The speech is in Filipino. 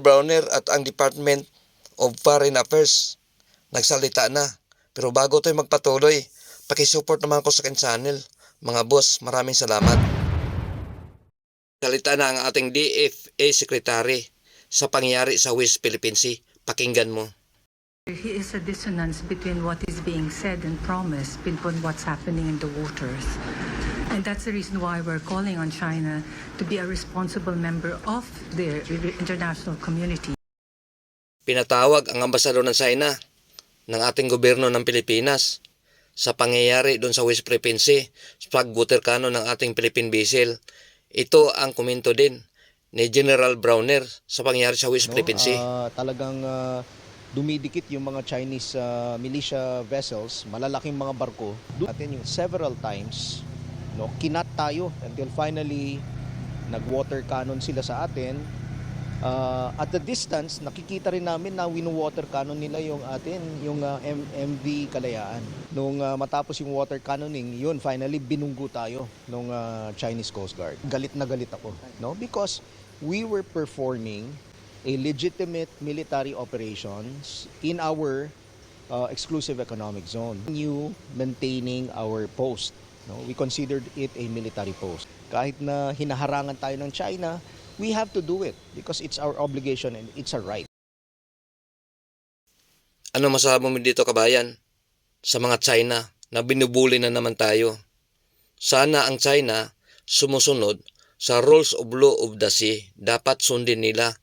Browner at ang Department of Foreign Affairs nagsalita na. Pero bago tayo magpatuloy, pakisupport naman ako sa akin channel. Mga boss, maraming salamat. Salita na ang ating DFA Secretary sa pangyari sa West Philippine Sea. Pakinggan mo. There is a dissonance between what is being said and promised between what's happening in the waters. And that's the reason why we're calling on China to be a responsible member of the international community. Pinatawag ang ambasador ng China ng ating gobyerno ng Pilipinas sa pangyayari doon sa West Philippine Sea sa pag-water cannon ng ating Philippine vessel. Ito ang komento din ni General Browner sa pangyayari sa West no? Philippine Sea. Ah, talagang ah, dumidikit yung mga Chinese ah, militia vessels, malalaking mga barko. Atin yung several times, no, kinat tayo until finally nag-water cannon sila sa atin. Ah, at the distance, nakikita rin namin na wino-water cannon nila yung atin, yung ah, M- MV Kalayaan. Nung ah, matapos yung water cannoning, yun, finally binunggo tayo nung ah, Chinese Coast Guard. Galit na galit ako, no? Because we were performing a legitimate military operations in our uh, exclusive economic zone. You maintaining our post. No? We considered it a military post. Kahit na hinaharangan tayo ng China, we have to do it because it's our obligation and it's a right. Ano masasabi mo dito kabayan? Sa mga China na binubuli na naman tayo. Sana ang China sumusunod sa rules of law of the sea. Dapat sundin nila